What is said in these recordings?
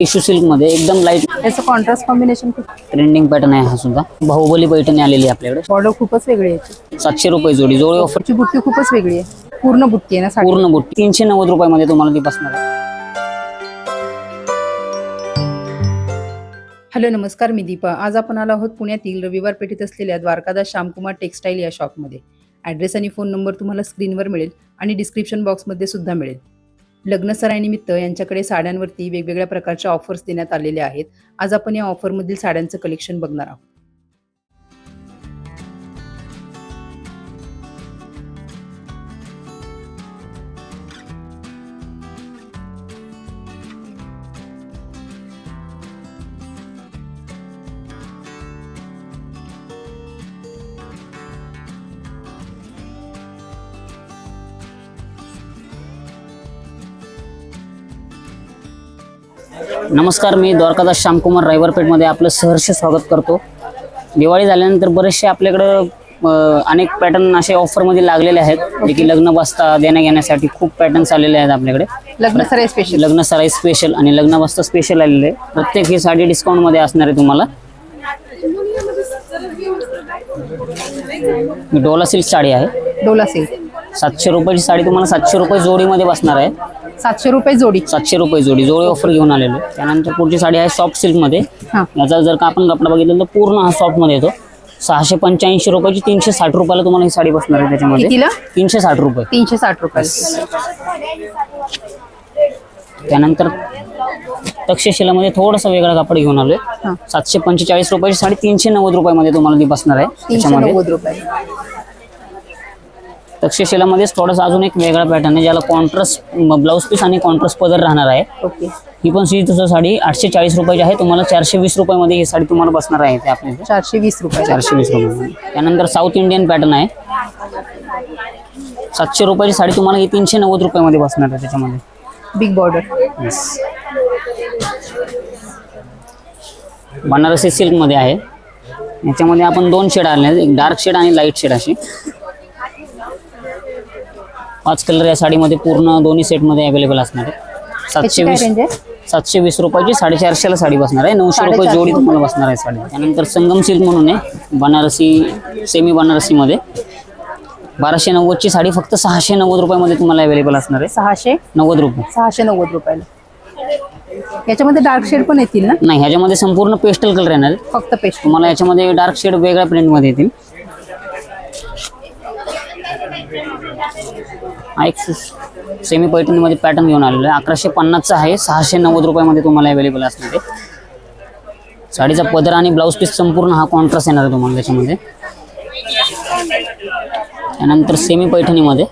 Tissue सिल्कमध्ये एकदम light त्याचं कॉन्ट्रास्ट कॉम्बिनेशन खूप ट्रेंडिंग पॅटर्न आहे हा सुद्धा. बाहुबली पैठणी आलेली आहे आपल्याकडे. बॉर्डर खूपच वेगळी आहे. सातशे रुपये जोडी जोडी ऑफर ची बुट्टी खूपच वेगळी आहे. पूर्ण बुट्टी आहे ना साडी? पूर्ण बुट्टी. तीनशे नव्वद रुपयामध्ये तुम्हाला ती बसणार आहे. हॅलो नमस्कार मी दीपा. आज आपण आलो आहोत पुण्यातील रविवार पेठेत असलेल्या द्वारकादास श्यामकुमार टेक्स्टाईल या शॉपमध्ये ॲड्रेस आणि फोन नंबर तुम्हाला स्क्रीनवर मिळेल आणि डिस्क्रिप्शन बॉक्समध्ये सुद्धा मिळेल. लग्नसरायनिमित्त यांच्याकडे साड्यांवरती वेगवेगळ्या प्रकारच्या ऑफर्स देण्यात आलेल्या आहेत. आज आपण या ऑफरमधील साड्यांचं कलेक्शन बघणार आहोत. नमस्कार मी द्वारकादास श्यामकुमार रायवरपेठमध्ये आपलं सहर्ष स्वागत करतो. दिवाळी झाल्यानंतर बरेचसे आपल्याकडं अनेक पॅटर्न असे ऑफरमध्ये लागलेले आहेत. जे की लग्न बसता देण्या घेण्यासाठी खूप पॅटर्न्स आलेले आहेत आपल्याकडे. लग्न सराई स्पेशल लग्न सराई स्पेशल आणि लग्न बसता स्पेशल आलेले आहे प्रत्येक ही साडी डिस्काउंटमध्ये असणार आहे तुम्हाला. डोला सिल्क साडी आहे. डोला सिल्क. सातशे रुपयाची साडी तुम्हाला सातशे रुपये जोडीमध्ये बसणार आहे. सातशे रुपये जोडी. सातशे रुपये जोडी. जोडी ऑफर घेऊन आलेलो. त्यानंतर पुढची साडी आहे सॉफ्ट सिल्कमध्ये हां. याचा जर का आपण कपडा बघितला तर पूर्ण हा सॉफ्टमध्ये येतो. सहाशे पंच्याऐंशी रुपयाची तीनशे साठ रुपयाला तुम्हाला ही साडी बसणार आहे त्याच्यामध्ये. कितीला? तीनशे साठ रुपये. तीनशे साठ रुपये. त्यानंतर तक्षशिलामध्ये थोडासा वेगळा कापड घेऊन आलोय. हां. सातशे पंचेचाळीस रुपयाची साडी तीनशे नव्वद रुपयामध्ये तुम्हाला ती बसणार आहे तीनशे त्याच्यामध्ये. नव्वद रुपये. तक्षशिलामध्येच थोडासा अजून एक वेगळा पॅटर्न आहे ज्याला कॉन्ट्रास्ट ब्लाऊज पीस आणि कॉन्ट्रास्ट पदर राहणार आहे. ओके. ही पण सी तसं साडी आठशे चाळीस रुपयाची आहे तुम्हाला चारशे वीस रुपयामध्ये ही साडी तुम्हाला बसणार आहे ते आपल्या इथे. चारशे वीस रुपये चारशे वीस रुपये त्यानंतर साऊथ इंडियन पॅटर्न आहे. सातशे रुपयाची साडी तुम्हाला ही तीनशे नव्वद रुपयामध्ये बसणार आहे त्याच्यामध्ये. बिग बॉर्डर बनारसी सिल्कमध्ये आहे. याच्यामध्ये आपण दोन शेड आले आहेत एक डार्क शेड आणि लाइट शेड अशी. पाच कलर या साडीमध्ये पूर्ण दोन्ही सेटमध्ये अवेलेबल असणार आहे. सातशे वीस सातशे वीस रुपयाची साडेचारशेला साडी बसणार आहे. नऊशे रुपये. जोडी तुम्हाला बसणार आहे साडी. त्यानंतर संगम सिल्क म्हणून आहे बनारसी सेमी बनारसीमध्ये. बाराशे नव्वदची साडी फक्त सहाशे नव्वद रुपयामध्ये तुम्हाला अवेलेबल असणार आहे. सहाशे? नव्वद रुपये. सहाशे नव्वद रुपयाला. याच्यामध्ये डार्क शेड पण येतील ना? नाही ह्याच्यामध्ये संपूर्ण पेस्टल कलर येणार फक्त पेस्ट तुम्हाला याच्यामध्ये डार्क शेड वेगळ्या प्रिंटमध्ये येतील. हा एक सेमी पैठणीमध्ये पॅटर्न घेऊन आलेला आहे. अकराशे पन्नासचा आहे. सहाशे नव्वद रुपयामध्ये तुम्हाला अवेलेबल असणार आहे. साडीचा पदर आणि ब्लाऊज पीस संपूर्ण हा कॉन्ट्रास्ट येणार आहे तुम्हाला त्याच्यामध्ये. त्यानंतर सेमी पैठणीमध्ये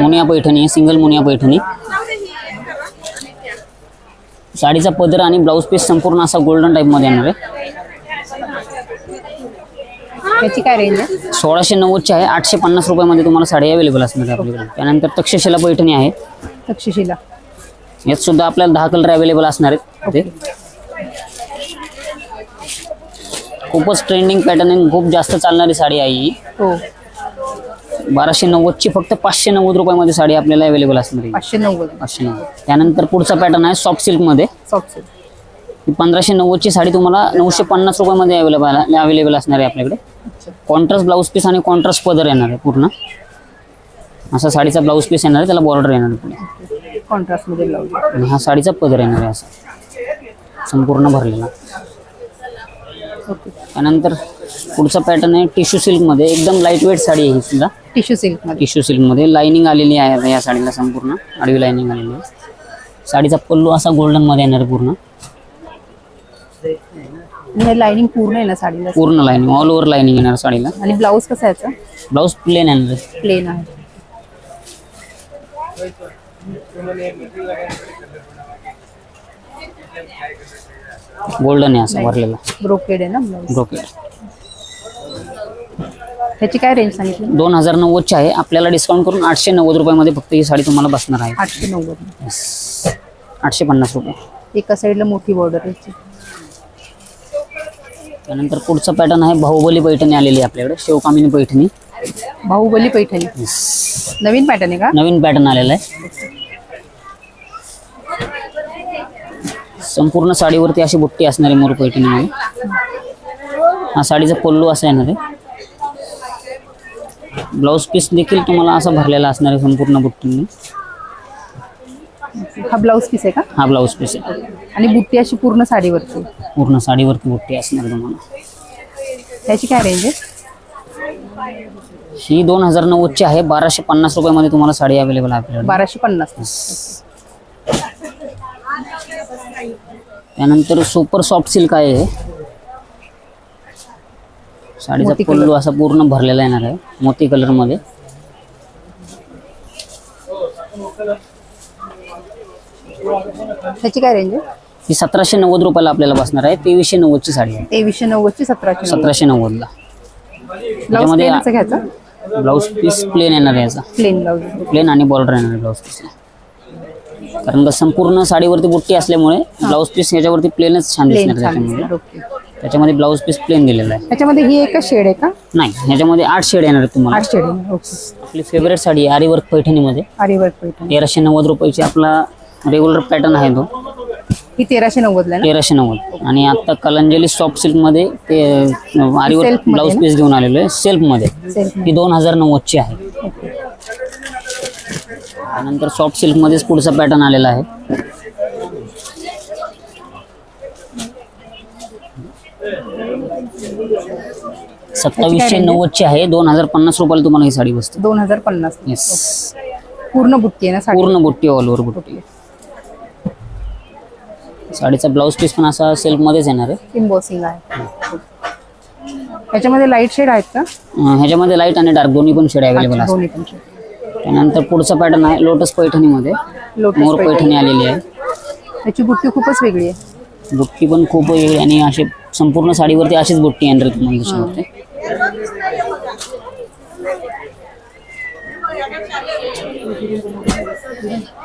मुनिया पैठणी सिंगल मुनिया पैठणी. साडीचा पदर आणि ब्लाऊज पीस संपूर्ण असा गोल्डन टाईपमध्ये येणार आहे. याची काय रेंज आहे? सोळाशे नव्वदची आहे. आठशे पन्नास रुपयामध्ये तुम्हाला साडी अवेलेबल असणार आहे आपल्याकडे. त्यानंतर तक्षशिला पैठणी आहे. तक्षशिला. यात सुद्धा आपल्याला दहा कलर अवेलेबल असणार आहेत. ते. खूपच ट्रेंडिंग पॅटर्न खूप जास्त चालणारी साडी आहे ही. हो. बाराशे नव्वदची फक्त पाचशे नव्वद रुपयामध्ये साडी आपल्याला अवेलेबल असणार आहे. पाचशे नव्वद. पाचशे नव्वद. त्यानंतर पुढचा पॅटर्न आहे सॉफ्ट सिल्कमध्ये सॉफ्ट सिल्क पंधराशे नव्वदची साडी तुम्हाला नऊशे पन्नास रुपयामध्ये अवेलेबल अवेलेबल असणार आहे आपल्याकडे. कॉन्ट्रास्ट ब्लाऊज पीस आणि कॉन्ट्रास्ट पदर येणार आहे पूर्ण. असा साडीचा ब्लाऊज पीस येणार आहे त्याला बॉर्डर येणार आहे पुढे. कॉन्ट्रास्टमध्ये ब्लाऊज आणि हा साडीचा पदर येणार आहे असा. संपूर्ण भरलेला. त्यानंतर पुढचा पॅटर्न आहे टिश्यू सिल्कमध्ये एकदम लाइट वेट साडी आहे ही सुद्धा. टिश्यू सिल्क टिश्यू सिल्कमध्ये लाइनिंग आलेली आहे या साडीला संपूर्ण. आडवी लाइनिंग आलेली आहे. साडीचा पल्लू असा गोल्डनमध्ये येणार आहे पूर्ण. आणि हे लाइनिंग पूर्ण आहे ना साडीला? पूर्ण लाइनिंग ऑल ओव्हर लाइनिंग येणार साडीला. आणि ब्लाऊज कसा आहे याचा? ब्लाऊज प्लेन येणार प्लेन आहे. गोल्डन आहे असा भरलेला. ब्रोकेड आहे ना ब्लाऊज ब्रोकेड ह्याची काय रेंज सांगितली? दोन हजार नव्वदची आहे. आपल्याला डिस्काउंट करून आठशे नव्वद रुपयामध्ये फक्त ही साडी तुम्हाला बसणार आहे. आठशे नव्वद. आठशे पन्नास रुपये. एका साईडला मोठी बॉर्डर आहे. त्यानंतर पुढचा पॅटर्न आहे बाहुबली पैठणी आलेली आहे आपल्याकडे शिवकामिनी पैठणी. बाहुबली पैठणी. नवीन पॅटर्न आहे का? नवीन पॅटर्न आलेला आहे. संपूर्ण साडीवरती अशी बुट्टी असणार आहे मोर पैठणीमध्ये हा साडीचा पल्लू असा येणार आहे. ब्लाऊज पीस देखील तुम्हाला असा भरलेला असणार आहे संपूर्ण बुट्टीने. हा ब्लाऊज पीस आहे का? हा ब्लाऊज पीस आहे. आणि बुट्टी अशी पूर्ण साडीवरची पूर्ण साडीवरती बुट्टी असणार तुम्हाला. त्याची काय रेंज आहे? ही दोन हजार नव्वदची आहे. बाराशे पन्नास रुपयामध्ये तुम्हाला साडी अवेलेबल आहे आपल्याकडे. बाराशे पन्नास. त्यानंतर सुपर सॉफ्ट सिल्क आहे. साडीचा पल्लू असा पूर्ण भरलेला येणार आहे. मोती कलर त्याची काय रेंज आहे? ही सतराशे नव्वद रुपयाला आपल्याला बसणार आहे. तेवीसशे नव्वदची साडी आहे. तेवीसशे नव्वदची सतराशे नव्वद. सतराशे नव्वदला. ब्लाऊज त्याच्यामध्ये प्लेनचा घ्यायचा? ब्लाऊज पीस प्लेन येणार आहे याचा. प्लेन ब्लाऊज प्लेन आणि बॉर्डर येणार आहे ब्लाऊज पीसला कारण का संपूर्ण साडीवरती बुट्टी असल्यामुळे ब्लाऊज पीस याच्यावरती प्लेनच छान प्लेन दिसणार छान त्याच्यामध्ये दिसणार, ओके त्याच्यामध्ये ब्लाऊज पीस प्लेन दिलेला आहे. त्याच्यामध्ये ही एकच शेड आहे का? नाही ह्याच्यामध्ये आठ शेड येणार आहेत तुम्हाला. आठ शेड आहे ओके आपली फेवरेट साडी आहे आरीवर्क पैठणीमध्ये. आरीवर्क पैठणी. तेराशे नव्वद रुपयाची आपला रेग्युलर पॅटर्न आहे तो. ही तेराशे नव्वदला तेराशे नव्वद. आणि आता कलंजली सॉफ्ट सिल्कमध्ये ते आरीवर्क Self मध्ये ब्लाऊज ना? पीस घेऊन आलेलो आहे. सेल्फ ती दोन हजार नव्वदची आहे. त्यानंतर सॉफ्ट सिल्कमध्येच पुढचा पॅटर्न आलेला आहे. सत्तावीसशे नव्वदची आहे. दोन हजार पन्नास रुपयाला तुम्हाला ही साडी बसते. दोन हजार पन्नास. येस पूर्ण बुट्टी आहे ना साडी? पूर्ण बुट्टी ऑल ओव्हर बुट्टी. साडीचा ब्लाऊज पीस पण असा सेल्फमध्येच येणार आहे. इम्बॉसिंग आहे. लाइट शेड आहेत का? अं, ह्याच्यामध्ये लाइट आणि डार्क दोन्ही पण शेड अवेलेबल असतात दोन्ही पण shade. त्यानंतर पुढचा पॅटर्न आहे लोटस पैठणीमध्ये. लोटस मोर पैठणी. आलेली आहे. त्याची बुट्टी खूपच वेगळी आहे. बुट्टी पण खूप वेगळी आणि अशी संपूर्ण साडीवरती अशीच बुट्टी येणार आहे तुम्हाला त्याच्यावरती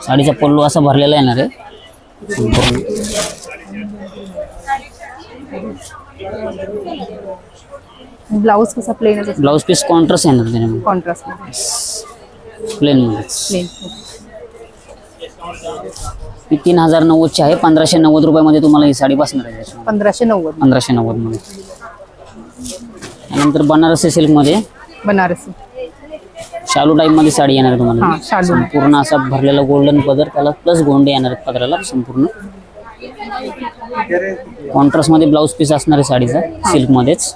साडीचा पल्लू असा भरलेला येणार आहे. ब्लाऊज कसा असतो? ब्लाऊज पीस कॉन्ट्रास्ट येणार त्याच्यामध्ये कॉन्ट्रास्ट प्लेन ही तीन हजार नव्वदची आहे. पंधराशे नव्वद रुपयामध्ये तुम्हाला ही साडी बसणार आहे. त्याच्यामध्ये. पंधराशे नव्वद. पंधराशे नव्वदमध्ये त्यानंतर बनारसी सिल्कमध्ये. बनारसी. शालू टाईपमध्ये साडी येणार आहे तुम्हाला. हा शालू. संपूर्ण असा भरलेला गोल्डन पदर त्याला प्लस गोंडे येणार आहेत पदराला संपूर्ण. कॉन्ट्रास्टमध्ये ब्लाऊज पीस असणार आहे साडीचा सिल्क मध्येच.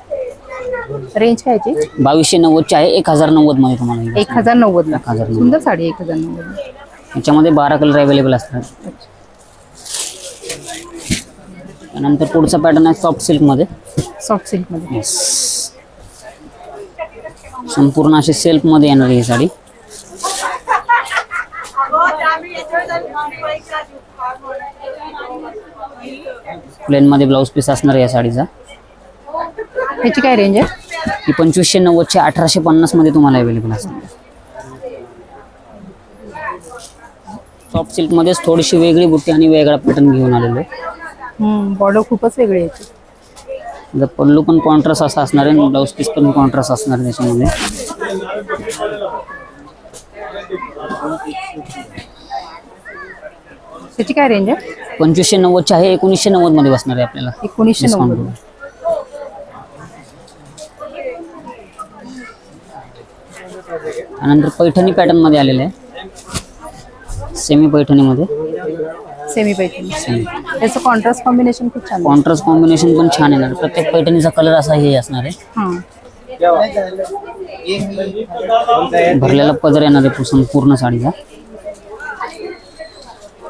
रेंज काय याची बावीसशे नव्वदची आहे एक हजार नव्वदमध्ये तुम्हाला एक हजार नव्वद सुंदर साडी एक हजार नव्वद याच्यामध्ये बारा कलर अवेलेबल असतात त्यानंतर पुढचा पॅटर्न आहे सॉफ्ट सिल्कमध्ये. सॉफ्ट सिल्कमध्ये. संपूर्ण अशी सेल्फमध्ये येणार आहे ही साडी. प्लेन मध्ये ब्लाऊज पीस असणार या साडीचा. ह्याची काय रेंज आहे? ही पंचवीसशे नव्वदचे अठराशे पन्नासमध्ये तुम्हाला अवेलेबल असणार. सॉफ्ट सिल्क मध्येच थोडीशी वेगळी बुट्टी आणि वेगळा पॅटर्न घेऊन आलेलो आहे. बॉर्डर खूपच वेगळी आहे याची. जर पल्लू पण कॉन्ट्रास्ट असा असणार आहे ब्लाऊज पीस पण कॉन्ट्रास्ट असणार आहे त्याच्यामध्ये. त्याची काय रेंज आहे? पंचवीसशे नव्वदची आहे एकोणीसशे नव्वदमध्ये बसणार आहे आपल्याला. एकोणीसशे नव्वद. त्यानंतर पैठणी पॅटर्नमध्ये आलेले आहे. सेमी पैठणीमध्ये सेमी पैठणी सेमी त्याचं कॉन्ट्रास्ट कॉम्बिनेशन खूप छान. कॉन्ट्रास्ट कॉम्बिनेशन पण छान येणार. प्रत्येक पैठणीचा कलर असा हे असणार आहे. हां. भरलेला पदर येणार आहे संपूर्ण साडीचा.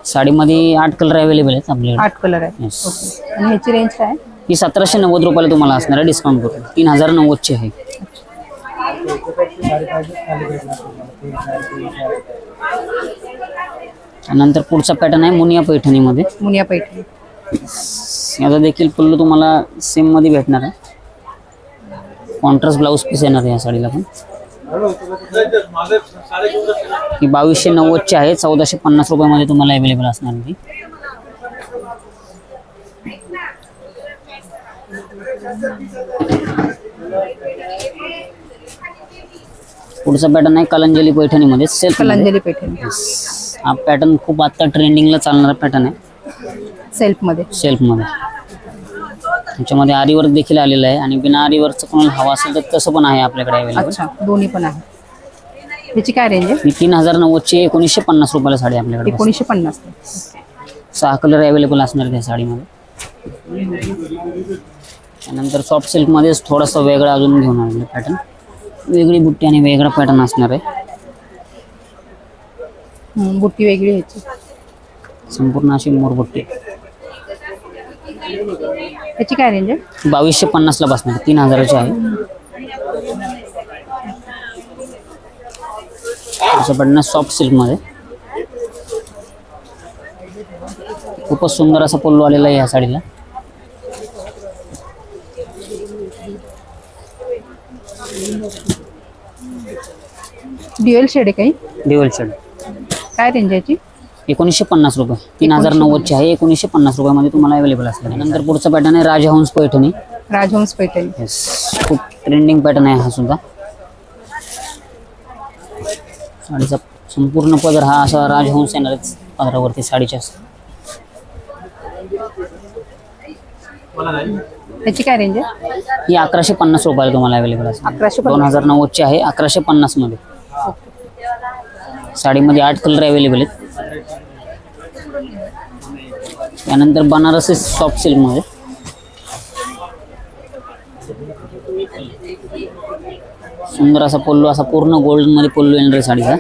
साडीमध्ये आठ कलर अवेलेबल आहेत आपल्याकडे. आठ कलर आहे Yes. ओके आणि ह्याची रेंज काय? आहे? ही सतराशे नव्वद रुपयाला तुम्हाला असणार आहे डिस्काउंट करून. तीन हजार नव्वदची आहे. त्यानंतर पुढचा पॅटर्न आहे मुनिया पैठणीमध्ये. मुनिया पैठणी. याचा देखील पल्लू तुम्हाला सेममध्ये भेटणार आहे. कॉन्ट्रास्ट ब्लाऊज पीस येणार आहे या साडीला पण. ही बावीसशे नव्वदची आहे चौदाशे पन्नास रुपयामध्ये तुम्हाला अवेलेबल असणार आहे ती. पुढचा पॅटर्न आहे कलंजली पैठणीमध्ये सेल्फ कलांजली पैठणी. हा पॅटर्न खूप आता ट्रेंडिंगला चालणारा पॅटर्न आहे. सेल्फमध्ये सेल्फमध्ये त्याच्यामध्ये आरीवर्क देखील आलेलं आहे आणि बिना आरीवर्कचं कोणाला हवा असेल तर तसं पण आहे आपल्याकडे अवेलेबल दोन्ही पण आहे. त्याची काय रेंज आहे? ही तीन हजार नव्वदची एकोणीसशे पन्नास रुपयाला साडी आपल्याकडे. एकोणीसशे पन्नास. सहा कलर अवेलेबल असणार त्या साडीमध्ये. त्यानंतर सॉफ्ट सिल्कमध्येच थोडासा वेगळा अजून घेऊन आलेलं पॅटर्न वेगळी बुट्टी आणि वेगळा पॅटर्न असणार आहे. बुट्टी वेगळी ह्याची संपूर्ण अशी मोरबुट्टी त्याची काय रेंज आहे? बावीसशे पन्नासला बसणार तीन हजाराची आहे. असं पडणार सॉफ्ट सिल्कमध्ये खूपच सुंदर असा पल्लू आलेला आहे या साडीला. ड्युएल शेड आहे काही? Dual shade. काय रेंज आहे याची? एकोणीसशे पन्नास रुपये. तीन हजार नव्वदची आहे एकोणीसशे पन्नास रुपयामध्ये तुम्हाला अवेलेबल असणार नंतर पुढचा पॅटर्न आहे राजहंस पैठणी. राजहंस पैठणी. येस खूप ट्रेंडिंग पॅटर्न आहे हा सुद्धा. साडीचा संपूर्ण पदर हा असा राजहंस येणारच पदरावरती साडीच्या. त्याची काय रेंज आहे? ही अकराशे पन्नास रुपयाला तुम्हाला अवेलेबल असणार अकराशे दोन हजार नव्वदची आहे अकराशे पन्नासमध्ये साडीमध्ये आठ कलर अवेलेबल आहेत. त्यानंतर बनारसी सॉफ्ट सिल्कमध्ये सुंदर असा पल्लू असा पूर्ण गोल्डमध्ये पल्लू येणार आहे साडीचा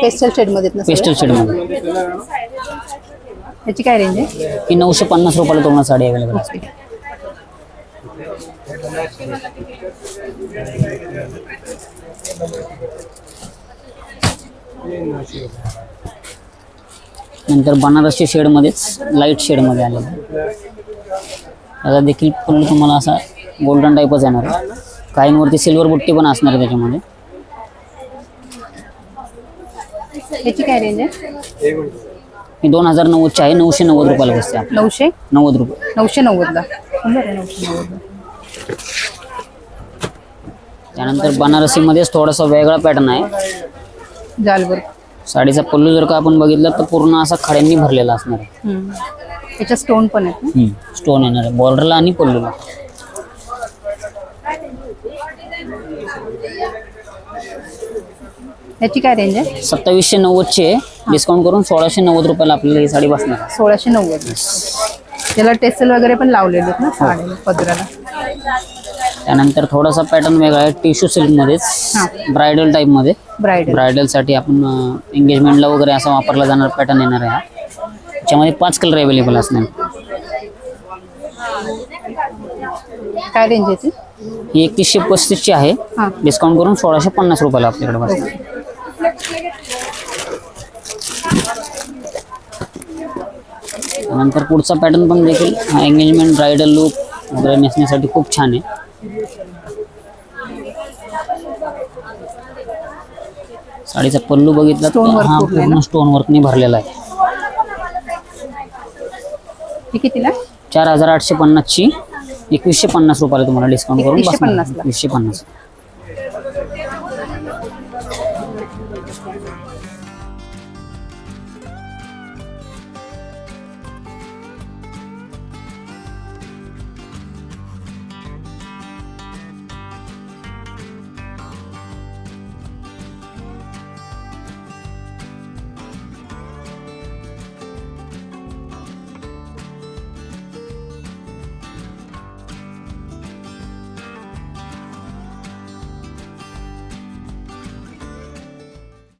पेस्टल शेडमध्ये आहेत ना पेस्टल? शेडमध्ये त्याची काय रेंज आहे? ही नऊशे पन्नास रुपयाला तुम्हाला साडी अवेलेबल असते नंतर बनारसच्या शेडमध्येच लाइट शेडमध्ये आलेलं आहे. याचा देखील पल्लू तुम्हाला असा गोल्डन टाईपच येणार आहे. काहींवरती सिल्वर बुट्टी पण असणार आहे त्याच्यामध्ये. त्याची काय रेंज आहे? ही दोन हजार नव्वदची आहे नऊशे नव्वद रुपयाला बसते आपल्याला. नऊशे? नव्वद रुपये. नऊशे नव्वदला सुंदर आहे नऊशे नव्वदला त्यानंतर बनारसीमध्येच थोडासा वेगळा पॅटर्न आहे. जालवर. साडीचा पल्लू जर का आपण बघितलं तर पूर्ण असा खड्यांनी भरलेला असणार आहे. त्याच्यात स्टोन पण आहेत ना? स्टोन येणार आहे. बॉर्डरला आणि पल्लूला. त्याची काय रेंज आहे? सत्तावीसशे नव्वदची आहे. डिस्काउंट करून सोळाशे नव्वद रुपयाला आपल्याला ही साडी बसणार आहे. सोळाशे नव्वद. त्याला टेसल वगैरे पण लावलेले आहेत ना साडी पदराला? त्यानंतर थोडासा पॅटर्न वेगळा आहे टिश्यू सिल्कमध्येच ब्रायडल टाईपमध्ये ब्रायडल ब्रायडलसाठी आपण एंगेजमेंटला वगैरे असा वापरला जाणार पॅटर्न येणार आहे हा. त्याच्यामध्ये पाच कलर अवेलेबल असणार. काय रेंज ही एकतीसशे पस्तीसची आहे. डिस्काउंट करून सोळाशे पन्नास रुपयाला आपल्याकडे बसणार त्यानंतर पुढचा पॅटर्न पण देखील हा एंगेजमेंट ब्रायडल लुक वगैरे नेसण्यासाठी खूप छान आहे. साडीचा पल्लू बघितला हा पूर्ण स्टोन वर्कनी भरलेला आहे. कितीला चार हजार आठशे पन्नासची एकवीसशे पन्नास रुपयाला तुम्हाला डिस्काउंट करून 2150 बसणार ला. एकवीसशे पन्नास.